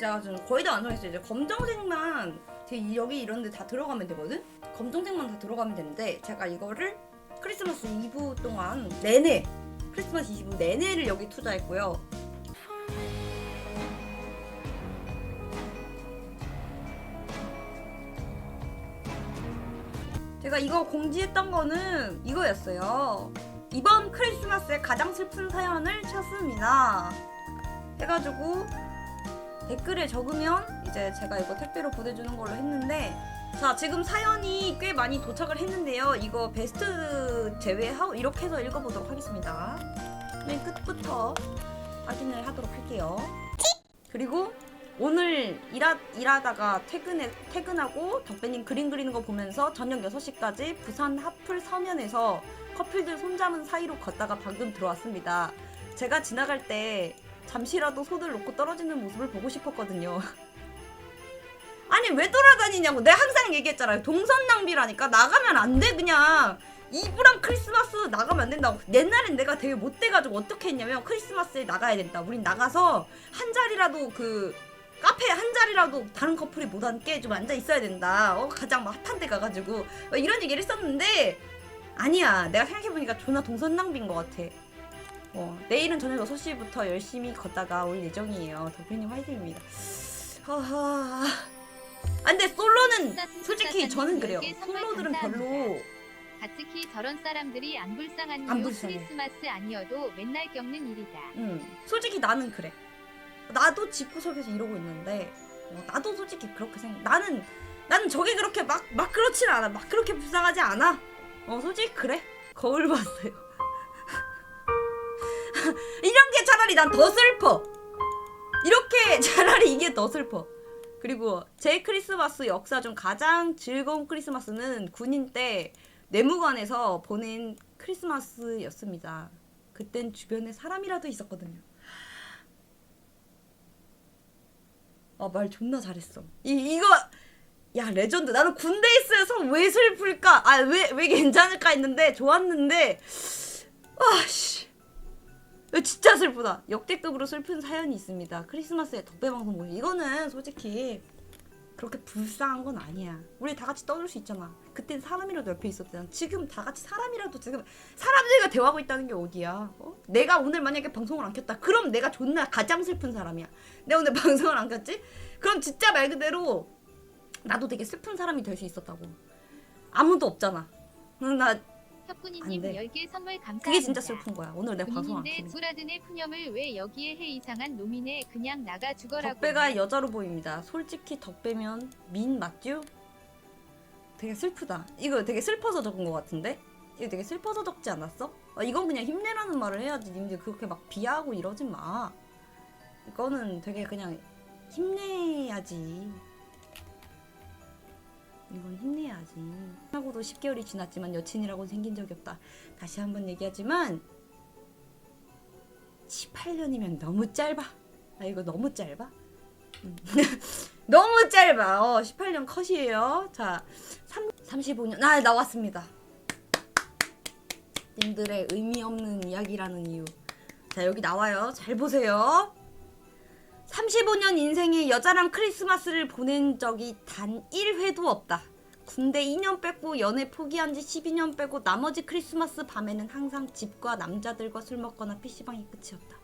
제가 지금 거의 다 완성했어요. 이제 검정색만 제 여기 이런 데 다 들어가면 되거든? 검정색만 다 들어가면 되는데 제가 이거를 크리스마스 이브 동안 내내 크리스마스 이브 내내를 여기 투자했고요. 제가 이거 공지했던 거는 이거였어요. 이번 크리스마스에 가장 슬픈 사연을 찾습니다. 해가지고 댓글에 적으면 이제 제가 이거 택배로 보내주는 걸로 했는데 자 지금 사연이 꽤 많이 도착을 했는데요. 이거 베스트 제외하고 이렇게 해서 읽어보도록 하겠습니다. 맨 끝부터 확인을 하도록 할게요. 그리고 오늘 일하, 일하다가 퇴근해, 퇴근하고 덕배님 그림 그리는 거 보면서 저녁 6시까지 부산 하플 서면에서 커플들 손잡은 사이로 걷다가 방금 들어왔습니다. 제가 지나갈 때 잠시라도 손을 놓고 떨어지는 모습을 보고 싶었거든요. 아니 왜 돌아다니냐고 내가 항상 얘기했잖아요. 동선 낭비라니까 나가면 안 돼 그냥. 이브랑 크리스마스 나가면 안 된다고. 옛날엔 내가 되게 못돼가지고 어떻게 했냐면 크리스마스에 나가야 된다. 우린 나가서 한 자리라도 그 카페 한 자리라도 다른 커플이 못 앉게 좀 앉아 있어야 된다. 어 가장 막 핫한 데 가가지고 어, 이런 얘기를 했었는데 아니야. 내가 생각해보니까 존나 동선 낭비인 것 같아. 어, 내일은 저녁 6시부터 열심히 걷다가 올 예정이에요. 덕분님 화이팅입니다. 하하. 아, 근데 솔로는 솔직히 저는 그래요. 솔로들은 별로 가츠키 저런 사람들이 안 불쌍한 안 이유 불쌍해. 크리스마스 아니어도 맨날 겪는 일이다. 음, 솔직히 나는 그래. 나도 집구석에서 이러고 있는데 어, 나도 솔직히 그렇게 생각. 나는 나는 저게 그렇게 막 막 그렇진 않아. 막 그렇게 불쌍하지 않아. 어 솔직히 그래. 거울 봤어요. 이런 게 차라리 난 더 슬퍼. 이렇게 차라리 이게 더 슬퍼. 그리고 제 크리스마스 역사 중 가장 즐거운 크리스마스는 군인 때 내무관에서 보낸 크리스마스였습니다. 그땐 주변에 사람이라도 있었거든요. 아, 말 존나 잘했어. 이, 이거, 야, 레전드. 나는 군대 있어서 왜 슬플까? 아, 왜, 왜 괜찮을까 했는데, 좋았는데, 아, 씨. 이거 진짜 슬프다. 역대급으로 슬픈 사연이 있습니다. 크리스마스에 덕배 방송 보니. 이거는 솔직히, 그렇게 불쌍한 건 아니야. 우리 다 같이 떠들 수 있잖아. 그땐 사람이라도 옆에 있었잖아. 지금 다 같이 사람이라도 지금 사람들과 대화하고 있다는 게 어디야? 어? 내가 오늘 만약에 방송을 안 켰다. 그럼 내가 존나 가장 슬픈 사람이야. 내가 오늘 방송을 안 켰지? 그럼 진짜 말 그대로 나도 되게 슬픈 사람이 될 수 있었다고. 아무도 없잖아. 응, 나 혁군이님 안 돼. 10개 선물 감사합니다. 그게 진짜 슬픈 거야. 오늘 내가 방송 안 군인인데 켰네. 뚜라든의 푸념을 왜 여기에 해 이상한 노민에 그냥 나가 죽어라고. 덕배가 여자로 보입니다. 솔직히 덕배면 민 맞죠? 되게 슬프다. 이거 되게 슬퍼서 적은 것 같은데? 이거 되게 슬퍼서 적지 않았어? 아, 이건 그냥 힘내라는 말을 해야지. 님들 그렇게 막 비하하고 이러지 마. 이거는 되게 그냥 힘내야지. 이건 힘내야지. 하고도 10개월이 지났지만 여친이라고 생긴 적이 없다. 다시 한번 얘기하지만 18년이면 너무 짧아. 아 이거 너무 짧아? 음. 너무 짧아. 어, 18년 컷이에요. 자, 3, 35년. 아, 나왔습니다. 님들의 의미 없는 이야기라는 이유. 자, 여기 나와요. 잘 보세요. 35년 인생에 여자랑 크리스마스를 보낸 적이 단 1회도 없다. 군대 2년 빼고 연애 포기한 지 12년 빼고 나머지 크리스마스 밤에는 항상 집과 남자들과 술 먹거나 PC방이 끝이었다.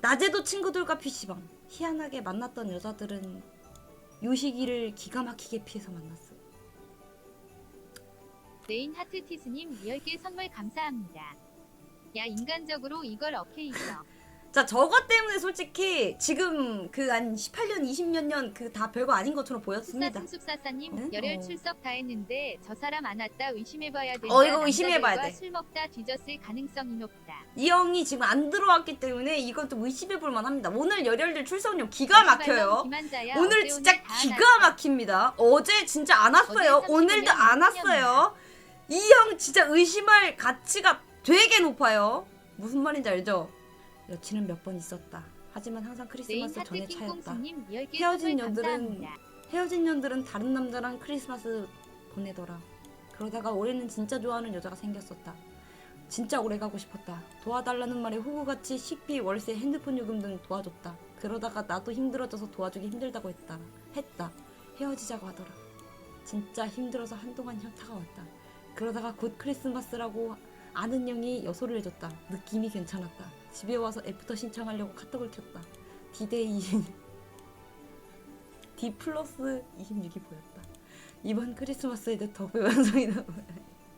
낮에도 친구들과 PC방. 희한하게 만났던 여자들은 요 시기를 기가 막히게 피해서 만났어. 레인 하트 티스님 10개 선물 감사합니다. 야 인간적으로 이걸 어케 있어. 자, 저것 때문에 솔직히 지금 그 한 18년, 20년 년 그 다 별거 아닌 것처럼 보였습니다. 숲사슴숲사사님 응? 열혈 어. 출석 다 했는데 저 사람 안 왔다 의심해봐야 된다. 어, 이거 의심해봐야 남자들과 돼. 술 먹다 뒤졌을 가능성이 높다. 이 형이 지금 안 들어왔기 때문에 이건 좀 의심해 볼 만합니다. 오늘 열혈들 출석률 기가 막혀요. 김한자야, 오늘 어제 진짜 오늘 다 기가. 막힙니다. 어제 진짜 안 왔어요. 어제 오늘도 30년 안 왔어요. 이 형 진짜 의심할 가치가 되게 높아요. 무슨 말인지 알죠? 여친은 몇 번 있었다. 하지만 항상 크리스마스 전에 차였다. 킹콩스님 10개 헤어진 년들은. 헤어진 년들은 다른 남자랑 크리스마스 보내더라. 그러다가 올해는 진짜 좋아하는 여자가 생겼었다. 진짜 오래 가고 싶었다. 도와달라는 말에 호구같이 식비, 월세, 핸드폰 요금 등 도와줬다. 그러다가 나도 힘들어져서 도와주기 힘들다고 했다. 했다. 헤어지자고 하더라. 진짜 힘들어서 한동안 현타가 왔다. 그러다가 곧 크리스마스라고 아는 형이 여소를 해줬다. 느낌이 괜찮았다. 집에 와서 애프터 신청하려고 카톡을 켰다. 디데이 D 플러스 26이 보였다. 이번 크리스마스에도 덕배 완성이다.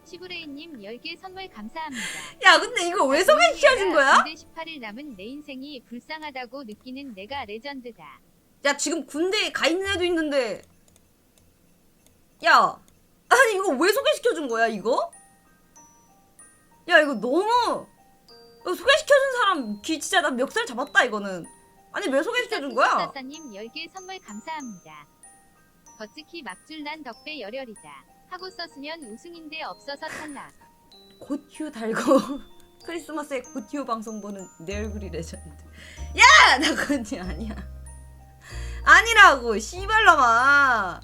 시브레이님 10개 선물 감사합니다. 야 근데 이거 왜 소개시켜준 거야? 군대 18일 남은 내 인생이 불쌍하다고 느끼는 내가 레전드다. 야 지금 군대에 가 있는 애도 있는데 야 아니 이거 왜 소개시켜준 거야 이거? 야 이거 너무 이거 소개시켜준 사람 귀 진짜 나 멱살 잡았다 이거는 아니 왜 소개시켜준 거야? 사님 10개 선물 감사합니다. 버츠키 막줄 난 덕배 열혈이다. 하고 썼으면 우승인데 없어서 탈락. 곧휴 달고 크리스마스에 곧휴 방송 보는 내 얼굴이 레전드 야 나 그건 아니야 아니라고 씨발놈아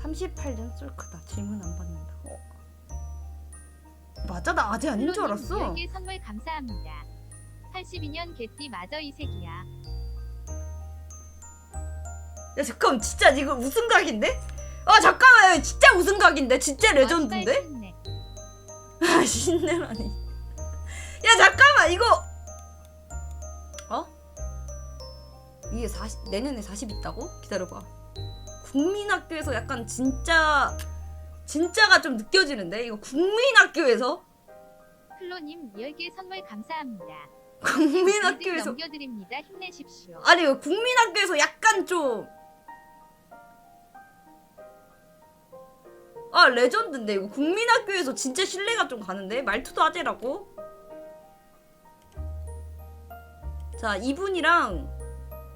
38년 쏠크다 질문 안 받는다 어. 맞아 나 아직 아닌 줄 알았어 10개 선물 감사합니다. 82년 개띠 마저 이 색이야. 야 잠깐 진짜 이거 우승각인데? 아 잠깐만 진짜 우승각인데 진짜 레전드인데? 아 신내라니 야 잠깐만 이거 어? 이게 40 내년에 40 있다고? 기다려봐 국민학교에서 약간 진짜 진짜가 좀 느껴지는데 이거 국민학교에서 클로님 10개 선물 감사합니다. 국민학교에서 넘겨드립니다. 힘내십시오. 아니 국민학교에서 약간 좀 아 레전드인데 이거 국민학교에서 진짜 신뢰가 좀 가는데 말투도 아재라고 자 이분이랑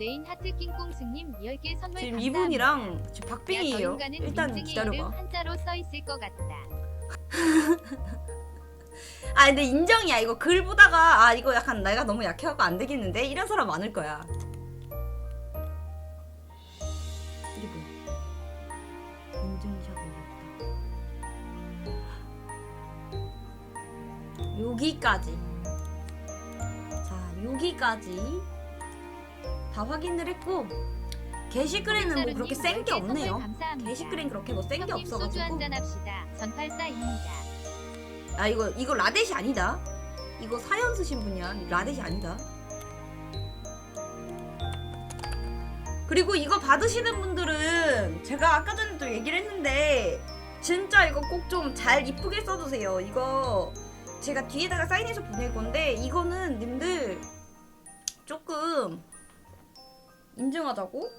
레인 하트 킹콩스님 10개 선물 지금 감사합니다. 이분이랑 지금 박빙이에요 일단 기다려봐 이름 한자로 써 있을 것 같다. 아 근데 인정이야. 이거 글 보다가 아 이거 약간 내가 너무 약해갖고 안 되겠는데? 이런 사람 많을 거야. 이게 뭐야 인증샷 올렸다. 여기까지. 자 여기까지. 다 확인을 했고 게시글에는 뭐 그렇게 센 게 없네요. 게시글엔 그렇게 뭐 센 게 형님 소주 없어가지고. 한잔 합시다. 전팔사입니다. 아 이거 이거 라데시 아니다. 이거 사연 쓰신 분이야. 라데시 아니다. 그리고 이거 받으시는 분들은 제가 아까 전에도 얘기를 했는데 진짜 이거 꼭 좀 잘 이쁘게 써주세요. 이거 제가 뒤에다가 사인해서 보낼 건데 이거는 님들 조금 인증하자고?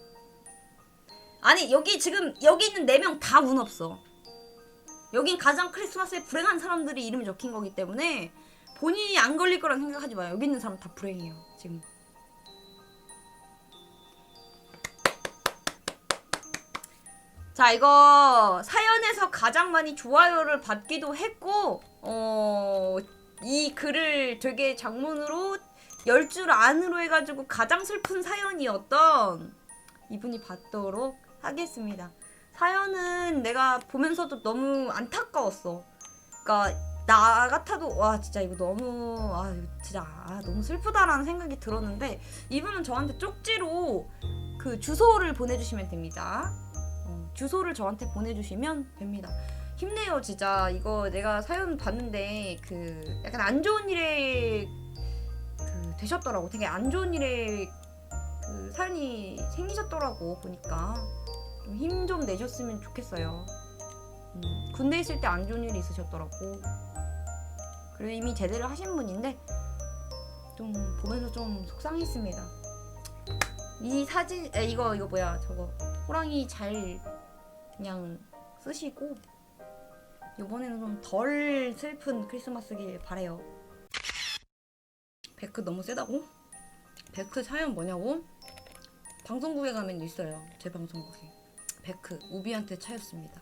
아니 여기 지금 여기 있는 네 명 다 운 없어. 여긴 가장 크리스마스에 불행한 사람들이 이름이 적힌 거기 때문에 본인이 안 걸릴 거란 생각하지 마요. 여기 있는 사람 다 불행해요. 지금. 자, 이거 사연에서 가장 많이 좋아요를 받기도 했고, 어, 이 글을 되게 장문으로 열 줄 안으로 해가지고 가장 슬픈 사연이었던 이분이 받도록 하겠습니다. 사연은 내가 보면서도 너무 안타까웠어. 그러니까 나 같아도 와 진짜 이거 너무 아 진짜 아, 너무 슬프다라는 생각이 들었는데 이분은 저한테 쪽지로 그 주소를 보내주시면 됩니다. 어, 주소를 저한테 보내주시면 됩니다. 힘내요 진짜 이거 내가 사연 봤는데 그 약간 안 좋은 일에 그 되셨더라고 되게 안 좋은 일에 그 사연이 생기셨더라고 보니까 힘 좀 내셨으면 좋겠어요. 음, 군대 있을 때 안 좋은 일이 있으셨더라고. 그리고 이미 제대를 하신 분인데 좀 보면서 좀 속상했습니다. 이 사진, 에, 이거 이거 뭐야 저거 호랑이 잘 그냥 쓰시고 이번에는 좀 덜 슬픈 크리스마스길 바래요. 베크 너무 세다고? 베크 사연 뭐냐고? 방송국에 가면 있어요. 제 방송국에. 베크 우비한테 차였습니다.